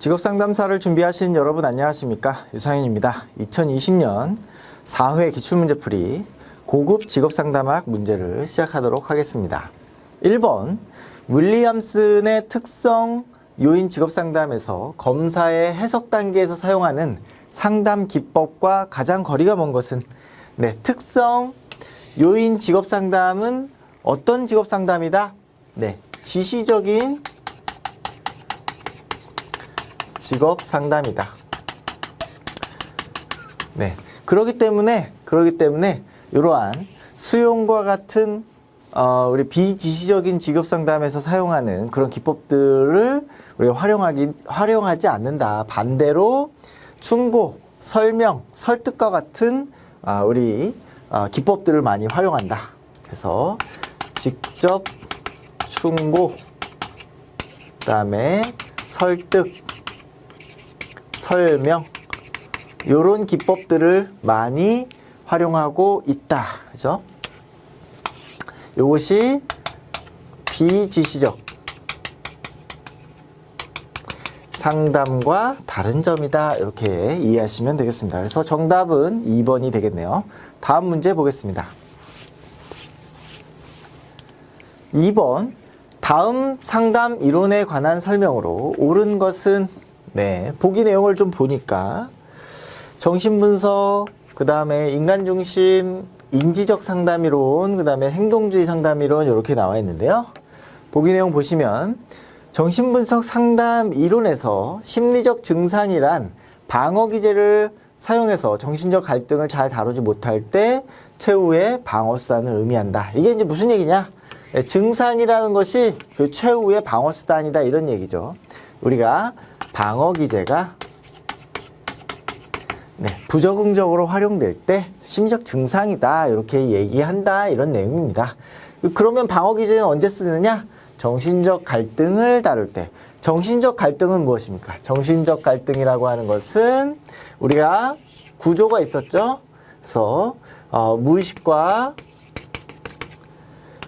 직업상담사를 준비하신 여러분 안녕하십니까? 유상현입니다. 2020년 4회 기출문제풀이 고급 직업상담학 문제를 시작하도록 하겠습니다. 1번 윌리엄슨의 특성 요인 직업상담에서 검사의 해석 단계에서 사용하는 상담 기법과 가장 거리가 먼 것은? 네 특성 요인 직업상담은 어떤 직업상담이다? 네 지시적인 직업 상담이다. 네. 그러기 때문에, 그러기 때문에, 이러한 수용과 같은, 어, 우리 비지시적인 직업 상담에서 사용하는 그런 기법들을 우리가 활용하기, 활용하지 않는다. 반대로, 충고, 설명, 설득과 같은, 아, 우리, 아, 기법들을 많이 활용한다. 그래서, 직접 충고, 그 다음에 설득, 설명 요런 기법들을 많이 활용하고 있다. 그죠? 요것이 비지시적 상담과 다른 점이다. 이렇게 이해하시면 되겠습니다. 그래서 정답은 2번이 되겠네요. 다음 문제 보겠습니다. 2번 다음 상담 이론에 관한 설명으로 옳은 것은 네 보기 내용을 좀 보니까 정신분석 그 다음에 인간중심 인지적 상담 이론 그 다음에 행동주의 상담 이론 이렇게 나와 있는데요 보기 내용 보시면 정신분석 상담 이론에서 심리적 증상이란 방어 기제를 사용해서 정신적 갈등을 잘 다루지 못할 때 최후의 방어 수단을 의미한다. 이게 이제 무슨 얘기냐? 예, 증상이라는 것이 그 최후의 방어 수단이다 이런 얘기죠. 우리가 방어 기제가 네, 부적응적으로 활용될 때 심리적 증상이다 이렇게 얘기한다 이런 내용입니다. 그러면 방어 기제는 언제 쓰느냐? 정신적 갈등을 다룰 때. 정신적 갈등은 무엇입니까? 정신적 갈등이라고 하는 것은 우리가 구조가 있었죠. 그래서 어, 무의식과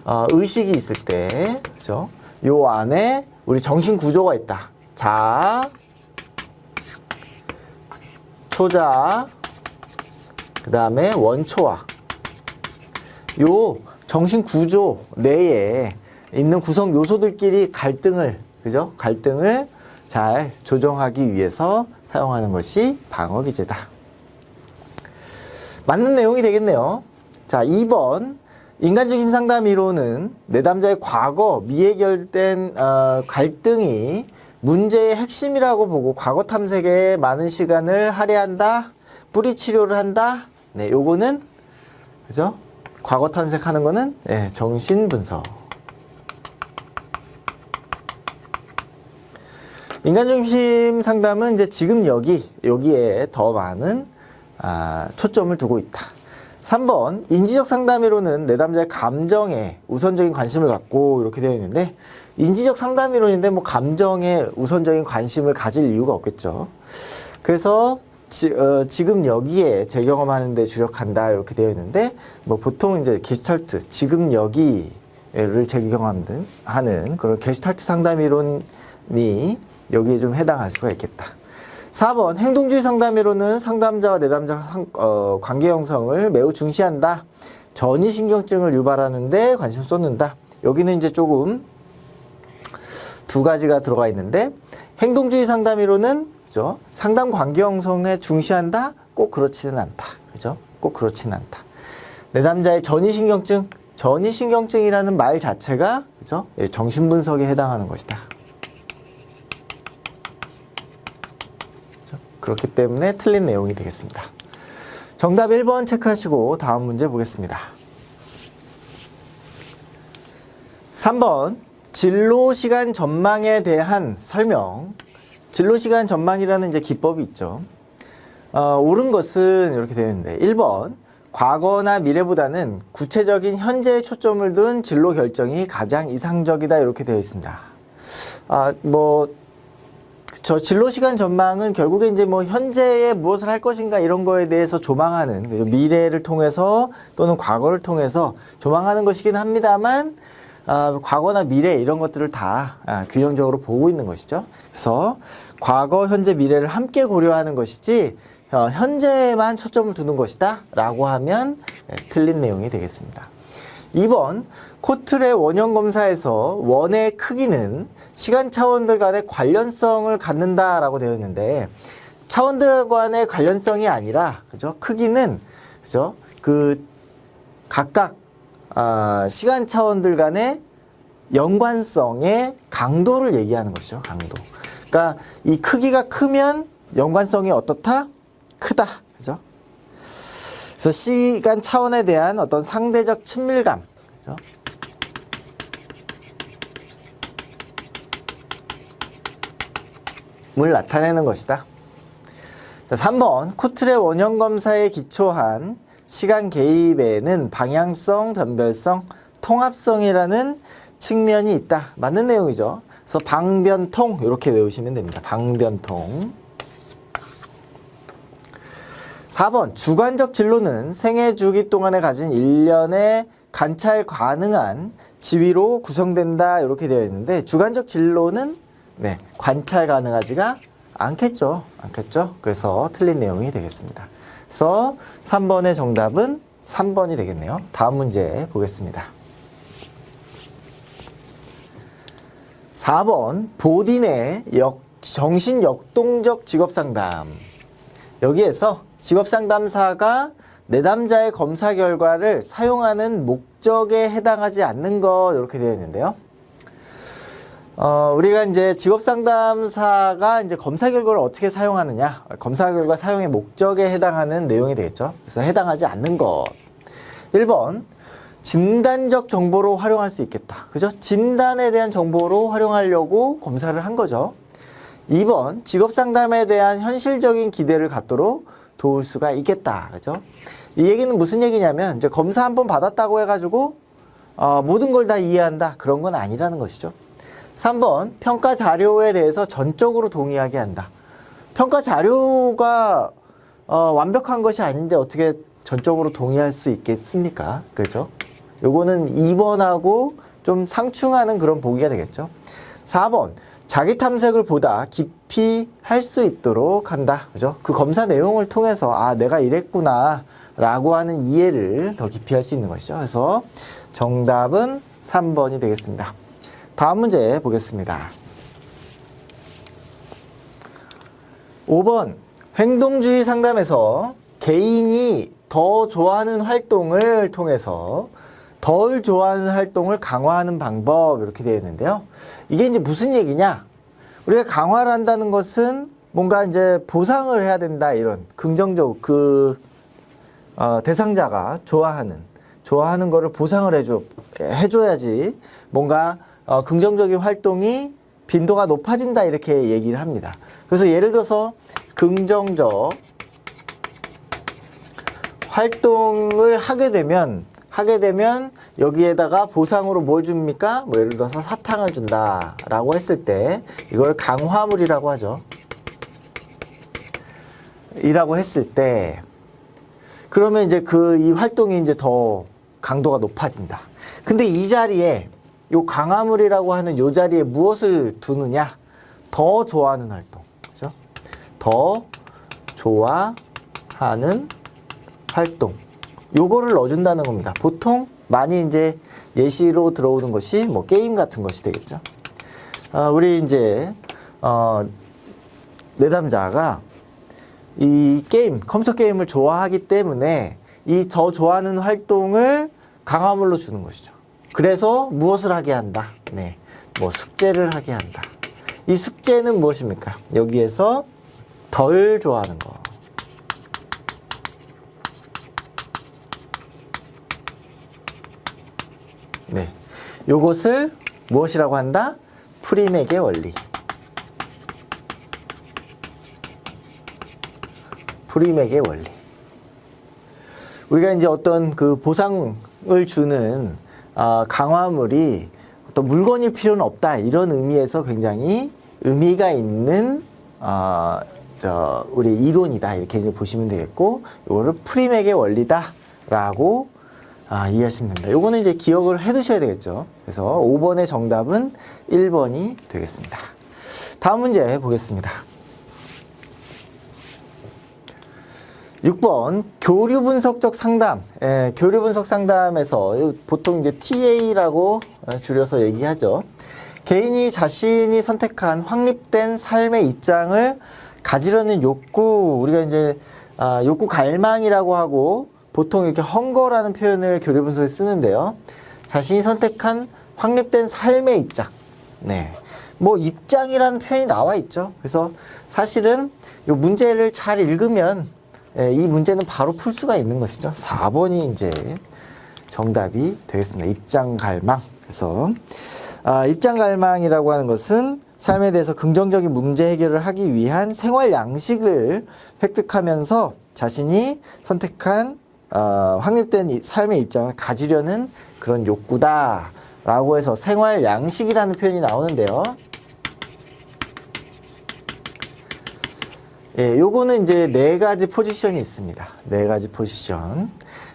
어, 의식이 있을 때, 그죠? 요 안에 우리 정신 구조가 있다. 자, 초자, 그 다음에 원초와. 요 정신 구조 내에 있는 구성 요소들끼리 갈등을, 그죠? 갈등을 잘 조정하기 위해서 사용하는 것이 방어기제다. 맞는 내용이 되겠네요. 자, 2번. 인간중심 상담 이론은 내담자의 과거 미해결된 어, 갈등이 문제의 핵심이라고 보고 과거 탐색에 많은 시간을 할애한다. 뿌리 치료를 한다. 네, 요거는 그죠? 과거 탐색하는 거는 네, 정신 분석. 인간 중심 상담은 이제 지금 여기 여기에 더 많은 아, 초점을 두고 있다. 3번 인지적 상담이론은 내담자의 감정에 우선적인 관심을 갖고 이렇게 되어 있는데 인지적 상담이론인데 뭐 감정에 우선적인 관심을 가질 이유가 없겠죠. 그래서 지, 어, 지금 여기에 재경험하는 데 주력한다 이렇게 되어 있는데 뭐 보통 이제 게슈탈트 지금 여기를 재경험하는 하는 그런 게슈탈트 상담 이론이 여기에 좀 해당할 수가 있겠다. 4번 행동주의 상담이론은 상담자와 내담자 상- 어, 관계 형성을 매우 중시한다. 전이신경증을 유발하는데 관심 쏟는다. 여기는 이제 조금 두 가지가 들어가 있는데 행동주의 상담이론은 그죠? 상담 관계 형성에 중시한다. 꼭 그렇지는 않다. 그죠? 꼭 그렇지는 않다. 내담자의 전이신경증, 전이신경증이라는 말 자체가 그죠? 예, 정신분석에 해당하는 것이다. 그렇기 때문에 틀린 내용이 되겠습니다. 정답 1번 체크하시고 다음 문제 보겠습니다. 3번 진로 시간 전망에 대한 설명. 진로 시간 전망이라는 이제 기법이 있죠. 어, 옳은 것은 이렇게 되어 있는데 1번 과거나 미래보다는 구체적인 현재에 초점을 둔 진로 결정이 가장 이상적이다 이렇게 되어 있습니다. 아, 뭐 저 진로 시간 전망은 결국에 이제 뭐 현재에 무엇을 할 것인가 이런 거에 대해서 조망하는? 미래를 통해서 또는 과거를 통해서 조망하는 것이긴 합니다만 아, 과거나 미래 이런 것들을 다 아, 균형적으로 보고 있는 것이죠. 그래서 과거, 현재, 미래를 함께 고려하는 것이지 어, 현재만 초점을 두는 것이다 라고 하면 네, 틀린 내용이 되겠습니다. 2번 코틀의 원형 검사에서 원의 크기는 시간 차원들 간의 관련성을 갖는다라고 되어 있는데 차원들 간의 관련성이 아니라 그죠? 크기는 그죠? 그 각각 아, 시간 차원들 간의 연관성의 강도를 얘기하는 것이죠. 강도. 그러니까 이 크기가 크면 연관성이 어떻다? 크다. 그래서 시간 차원에 대한 어떤 상대적 친밀감. 그죠? 을 나타내는 것이다. 자, 3번 코틀의 원형 검사에 기초한 시간 개입에는 방향성, 변별성, 통합성이라는 측면이 있다. 맞는 내용이죠. 그래서 방변통 이렇게 외우시면 됩니다. 방변통. 4번 주관적 진로는 생애 주기 동안에 가진 일련의 관찰 가능한 지위로 구성된다 이렇게 되어 있는데 주관적 진로는 네, 관찰 가능하지가 않겠죠. 않겠죠. 그래서 틀린 내용이 되겠습니다. 그래서 3번의 정답은 3번이 되겠네요. 다음 문제 보겠습니다. 4번 보딘의 역, 정신 역동적 직업 상담. 여기에서 직업 상담사가 내담자의 검사 결과를 사용하는 목적에 해당하지 않는 거 이렇게 되어 있는데요. 어, 우리가 이제 직업 상담사가 이제 검사 결과를 어떻게 사용하느냐, 검사 결과 사용의 목적에 해당하는 내용이 되겠죠. 그래서 해당하지 않는 것. 1번 진단적 정보로 활용할 수 있겠다. 그죠? 진단에 대한 정보로 활용하려고 검사를 한 거죠. 2번 직업 상담에 대한 현실적인 기대를 갖도록 도울 수가 있겠다. 그죠? 이 얘기는 무슨 얘기냐면 이제 검사 한 번 받았다고 해가지고 어, 모든 걸 다 이해한다. 그런 건 아니라는 것이죠. 3번 평가 자료에 대해서 전적으로 동의하게 한다. 평가 자료가 어, 완벽한 것이 아닌데 어떻게 전적으로 동의할 수 있겠습니까? 그죠? 요거는 2번하고 좀 상충하는 그런 보기가 되겠죠. 4번 자기 탐색을 보다 깊이 할 수 있도록 한다. 그죠? 그 검사 내용을 통해서 아, 내가 이랬구나. 라고 하는 이해를 더 깊이 할 수 있는 것이죠. 그래서 정답은 3번이 되겠습니다. 다음 문제 보겠습니다. 5번 행동주의 상담에서 개인이 더 좋아하는 활동을 통해서 덜 좋아하는 활동을 강화하는 방법 이렇게 되어 있는데요. 이게 이제 무슨 얘기냐? 우리가 강화를 한다는 것은 뭔가 이제 보상을 해야 된다 이런 긍정적 그 어, 대상자가 좋아하는 좋아하는 거를 보상을 해줘 해줘야지 뭔가 어, 긍정적인 활동이 빈도가 높아진다 이렇게 얘기를 합니다. 그래서 예를 들어서 긍정적 활동을 하게 되면 하게 되면 여기에다가 보상으로 뭘 줍니까? 뭐 예를 들어서 사탕을 준다라고 했을 때 이걸 강화물이라고 하죠. 이라고 했을 때 그러면 이제 그 이 활동이 이제 더 강도가 높아진다. 근데 이 자리에 요 강화물이라고 하는 요 자리에 무엇을 두느냐? 더 좋아하는 활동. 그죠? 더 좋아하는 활동. 요거를 넣어준다는 겁니다. 보통 많이 이제 예시로 들어오는 것이 뭐 게임 같은 것이 되겠죠. 어, 우리 이제, 어, 내담자가 이 게임, 컴퓨터 게임을 좋아하기 때문에 이 더 좋아하는 활동을 강화물로 주는 것이죠. 그래서 무엇을 하게 한다? 네. 뭐 숙제를 하게 한다. 이 숙제는 무엇입니까? 여기에서 덜 좋아하는 거. 네. 요것을 무엇이라고 한다? 프리맥의 원리. 프리맥의 원리. 우리가 이제 어떤 그 보상을 주는 아, 강화물이 어떤 물건일 필요는 없다 이런 의미에서 굉장히 의미가 있는 어, 저 우리 이론이다 이렇게 이제 보시면 되겠고 이거를 프리맥의 원리다라고 아, 이해하시면 됩니다. 요거는 이제 기억을 해 두셔야 되겠죠. 그래서 5번의 정답은 1번이 되겠습니다. 다음 문제 보겠습니다. 6번 교류 분석적 상담. 예, 교류 분석 상담에서 보통 이제 TA라고 줄여서 얘기하죠. 개인이 자신이 선택한 확립된 삶의 입장을 가지려는 욕구, 우리가 이제 아, 욕구 갈망이라고 하고 보통 이렇게 헝거라는 표현을 교류 분석에 쓰는데요. 자신이 선택한 확립된 삶의 입장. 네. 뭐 입장이라는 표현이 나와 있죠. 그래서 사실은 이 문제를 잘 읽으면 예, 이 문제는 바로 풀 수가 있는 것이죠. 4번이 이제 정답이 되겠습니다. 입장 갈망. 그래서 아, 입장 갈망이라고 하는 것은 삶에 대해서 긍정적인 문제 해결을 하기 위한 생활 양식을 획득하면서 자신이 선택한 어, 확립된 이 삶의 입장을 가지려는 그런 욕구다 라고 해서 생활 양식이라는 표현이 나오는데요. 예, 요거는 이제 네 가지 포지션이 있습니다. 네 가지 포지션.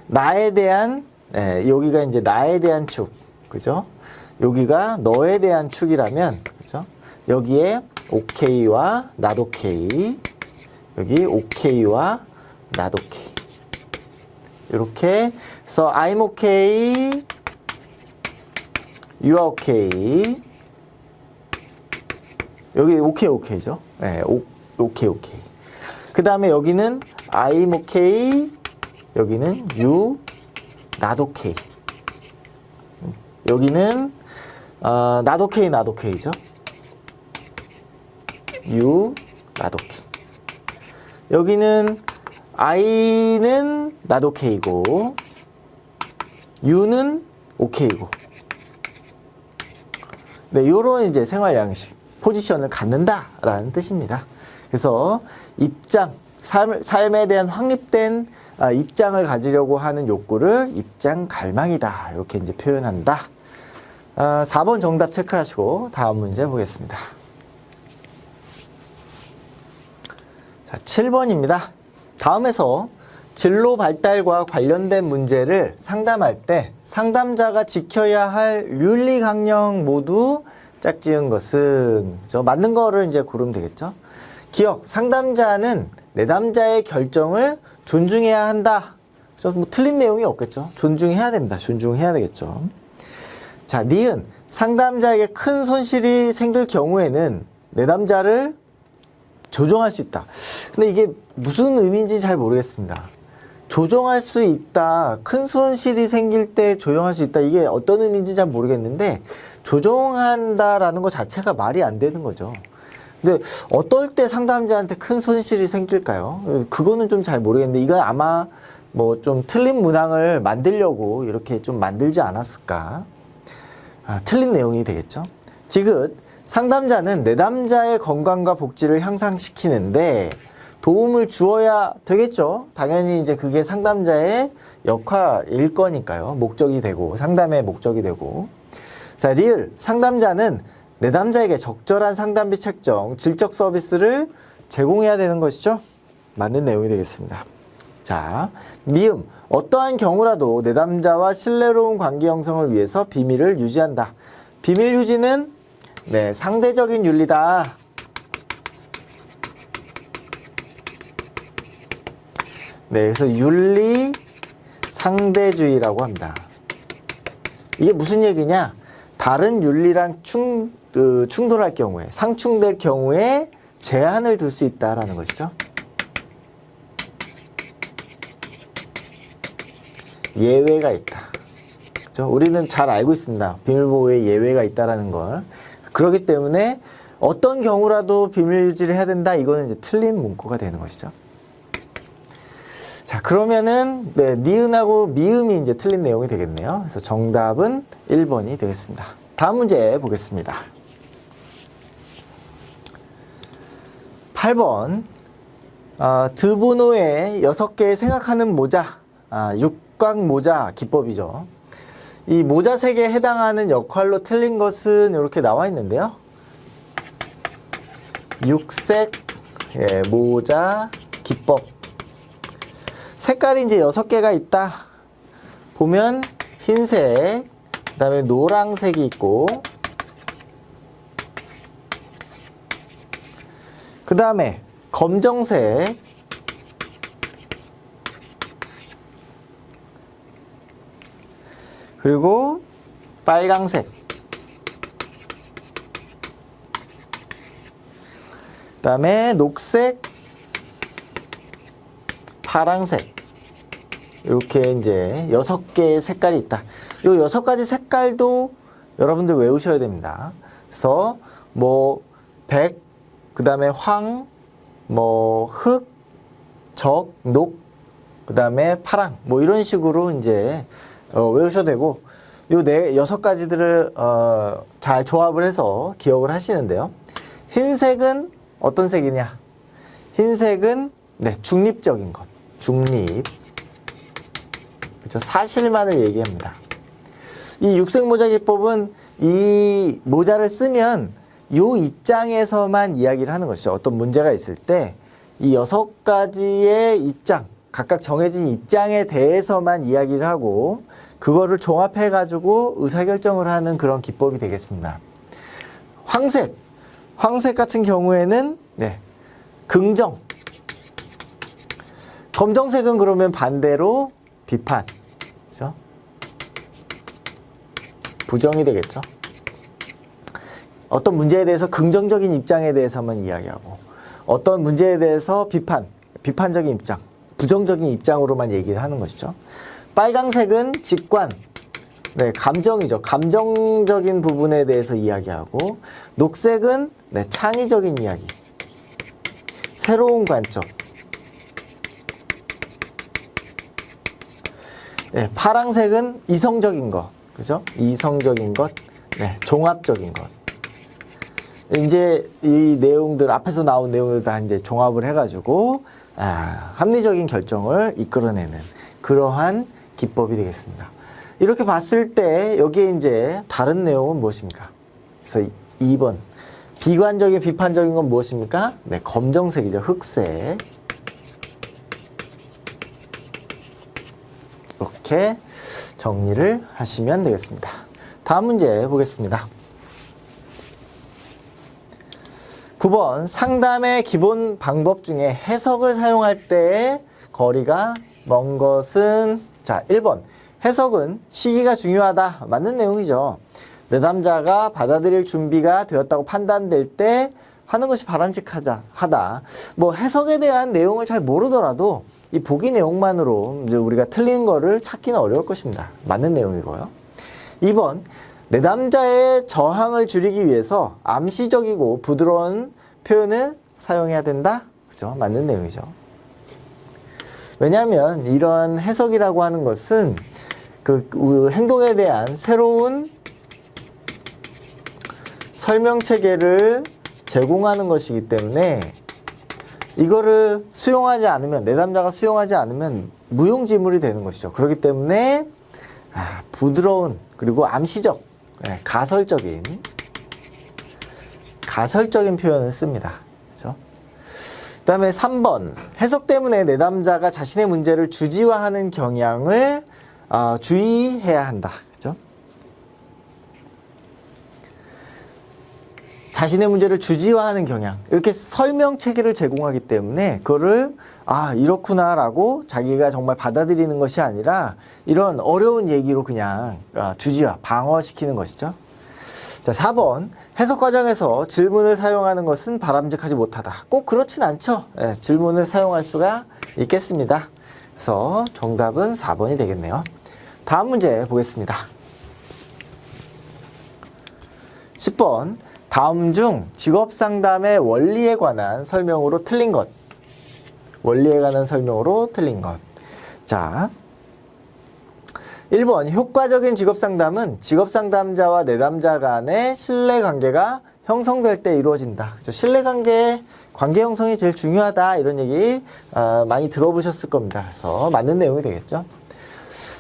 나에 대한, 예, 여기가 이제 나에 대한 축. 그죠? 여기가 너에 대한 축이라면, 그죠? 여기에 오케이와 not 오케이. 여기 오케이와 not 오케이. 이렇게 해서 I'm okay, you are okay. 여기 오케이 오케이죠. 네, 오, 오케이 오케이. 그 다음에 여기는 I'm okay, 여기는 you, not okay. 여기는 어, not okay, not okay죠. you, not okay. 여기는 I는 not okay고 you는 okay고 네, 요런 이제 생활 양식, 포지션을 갖는다라는 뜻입니다. 그래서 입장, 삶, 삶에 대한 확립된 아, 입장을 가지려고 하는 욕구를 입장 갈망이다. 이렇게 이제 표현한다. 아, 4번 정답 체크하시고 다음 문제 보겠습니다. 자, 7번입니다. 다음에서 진로 발달과 관련된 문제를 상담할 때 상담자가 지켜야 할 윤리 강령 모두 짝지은 것은 저 맞는 거를 이제 고르면 되겠죠. 기억 상담자는 내담자의 결정을 존중해야 한다. 저뭐 틀린 내용이 없겠죠. 존중해야 됩니다. 존중해야 되겠죠. 자, 니은 상담자에게 큰 손실이 생길 경우에는 내담자를 조정할 수 있다. 근데 이게 무슨 의미인지 잘 모르겠습니다. 조정할 수 있다. 큰 손실이 생길 때 조정할 수 있다. 이게 어떤 의미인지 잘 모르겠는데 조정한다라는 것 자체가 말이 안 되는 거죠. 근데 어떨 때 상담자한테 큰 손실이 생길까요? 그거는 좀 잘 모르겠는데 이건 아마 뭐 좀 틀린 문항을 만들려고 이렇게 좀 만들지 않았을까? 아, 틀린 내용이 되겠죠. 디귿 상담자는 내담자의 건강과 복지를 향상시키는데 도움을 주어야 되겠죠. 당연히 이제 그게 상담자의 역할일 거니까요. 목적이 되고 상담의 목적이 되고. 자, 리을 상담자는 내담자에게 적절한 상담비 책정, 질적 서비스를 제공해야 되는 것이죠. 맞는 내용이 되겠습니다. 자, 미음 어떠한 경우라도 내담자와 신뢰로운 관계 형성을 위해서 비밀을 유지한다. 비밀 유지는 네, 상대적인 윤리다. 네, 그래서 윤리 상대주의라고 합니다. 이게 무슨 얘기냐? 다른 윤리랑 충, 그, 충돌할 경우에, 상충될 경우에 제한을 둘 수 있다라는 것이죠. 예외가 있다. 그죠? 우리는 잘 알고 있습니다. 비밀보호에 예외가 있다라는 걸. 그렇기 때문에 어떤 경우라도 비밀 유지를 해야 된다. 이거는 이제 틀린 문구가 되는 것이죠. 자, 그러면은, 네, 니은하고 미음이 이제 틀린 내용이 되겠네요. 그래서 정답은 1번이 되겠습니다. 다음 문제 보겠습니다. 8번. 아, 드보노의 6개의 생각하는 모자, 아, 육각 모자 기법이죠. 이 모자 색에 해당하는 역할로 틀린 것은 이렇게 나와 있는데요. 육색 예, 모자 기법 색깔이 이제 여섯 개가 있다. 보면 흰색, 그 다음에 노랑색이 있고, 그 다음에 검정색, 그리고 빨강색, 그 다음에 녹색, 파랑색, 이렇게 이제 여섯 개의 색깔이 있다. 이 여섯 가지 색깔도 여러분들 외우셔야 됩니다. 그래서 뭐 백, 그 다음에 황, 뭐 흑, 적, 녹, 그 다음에 파랑, 뭐 이런 식으로 이제 어, 외우셔도 되고 요네 여섯 가지들을 어, 잘 조합을 해서 기억을 하시는데요. 흰색은 어떤 색이냐? 흰색은 네 중립적인 것, 중립. 그렇죠. 사실만을 얘기합니다. 이 육색 모자 기법은 이 모자를 쓰면 요 입장에서만 이야기를 하는 것이죠. 어떤 문제가 있을 때 이 여섯 가지의 입장, 각각 정해진 입장에 대해서만 이야기를 하고 그거를 종합해 가지고 의사결정을 하는 그런 기법이 되겠습니다. 황색, 황색 같은 경우에는 네, 긍정. 검정색은 그러면 반대로 비판. 그죠? 부정이 되겠죠. 어떤 문제에 대해서 긍정적인 입장에 대해서만 이야기하고 어떤 문제에 대해서 비판, 비판적인 입장, 부정적인 입장으로만 얘기를 하는 것이죠. 빨강색은 직관, 네, 감정이죠. 감정적인 부분에 대해서 이야기하고 녹색은 네, 창의적인 이야기, 새로운 관점. 네, 파랑색은 이성적인 것, 그죠? 이성적인 것, 네, 종합적인 것. 이제 이 내용들 앞에서 나온 내용들 다 이제 종합을 해가지고 아, 합리적인 결정을 이끌어내는 그러한 기법이 되겠습니다. 이렇게 봤을 때 여기에 이제 다른 내용은 무엇입니까? 그래서 2번 비관적인 비판적인 건 무엇입니까? 네, 검정색이죠. 흑색. 이렇게 정리를 하시면 되겠습니다. 다음 문제 보겠습니다. 9번 상담의 기본 방법 중에 해석을 사용할 때의 거리가 먼 것은 자 1번 해석은 시기가 중요하다 맞는 내용이죠 내담자가 받아들일 준비가 되었다고 판단될 때 하는 것이 바람직하다 하다 뭐 해석에 대한 내용을 잘 모르더라도 이 보기 내용만으로 이제 우리가 틀린 거를 찾기는 어려울 것입니다 맞는 내용이고요 2번 내담자의 저항을 줄이기 위해서 암시적이고 부드러운 표현을 사용해야 된다. 그죠? 맞는 내용이죠. 왜냐하면 이런 해석이라고 하는 것은 그 행동에 대한 새로운 설명 체계를 제공하는 것이기 때문에 이거를 수용하지 않으면 내담자가 수용하지 않으면 무용지물이 되는 것이죠. 그렇기 때문에 아, 부드러운 그리고 암시적 네, 가설적인 가설적인 표현을 씁니다. 그죠? 그다음에 3번 해석 때문에 내담자가 자신의 문제를 주지화하는 경향을 어, 주의해야 한다. 그죠? 자신의 문제를 주지화하는 경향 이렇게 설명 체계를 제공하기 때문에 그거를 아 이렇구나라고 자기가 정말 받아들이는 것이 아니라 이런 어려운 얘기로 그냥 아, 주지화 방어시키는 것이죠. 자 4번 해석 과정에서 질문을 사용하는 것은 바람직하지 못하다. 꼭 그렇진 않죠. 예, 질문을 사용할 수가 있겠습니다. 그래서 정답은 4번이 되겠네요. 다음 문제 보겠습니다. 10번 다음 중 직업 상담의 원리에 관한 설명으로 틀린 것. 원리에 관한 설명으로 틀린 것. 자. 1번 효과적인 직업 상담은 직업 상담자와 내담자 간의 신뢰 관계가 형성될 때 이루어진다. 그죠? 신뢰 관계 관계 형성이 제일 중요하다. 이런 얘기 어, 많이 들어보셨을 겁니다. 그래서 맞는 내용이 되겠죠.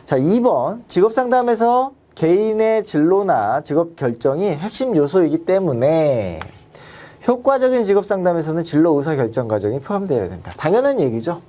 자, 2번 직업 상담에서 개인의 진로나 직업 결정이 핵심 요소이기 때문에 효과적인 직업 상담에서는 진로 의사 결정 과정이 포함되어야 된다. 당연한 얘기죠.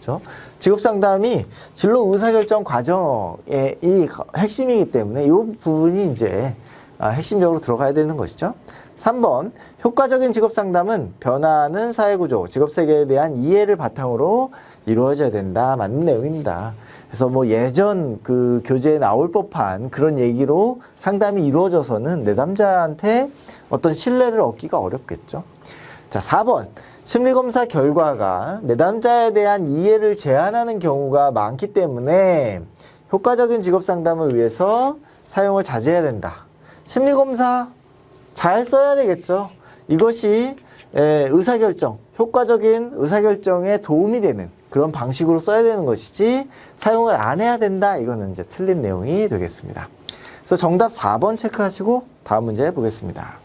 그렇죠? 직업 상담이 진로 의사 결정 과정의 이 핵심이기 때문에 이 부분이 이제 아, 핵심적으로 들어가야 되는 것이죠. 3번 효과적인 직업 상담은 변화하는 사회구조, 직업 세계에 대한 이해를 바탕으로 이루어져야 된다. 맞는 내용입니다. 그래서 뭐 예전 그 교재에 나올 법한 그런 얘기로 상담이 이루어져서는 내담자한테 어떤 신뢰를 얻기가 어렵겠죠. 자, 4번. 심리검사 결과가 내담자에 대한 이해를 제한하는 경우가 많기 때문에 효과적인 직업 상담을 위해서 사용을 자제해야 된다. 심리검사 잘 써야 되겠죠. 이것이 에, 의사결정, 효과적인 의사결정에 도움이 되는 그런 방식으로 써야 되는 것이지 사용을 안 해야 된다. 이거는 이제 틀린 내용이 되겠습니다. 그래서 정답 4번 체크하시고 다음 문제 보겠습니다.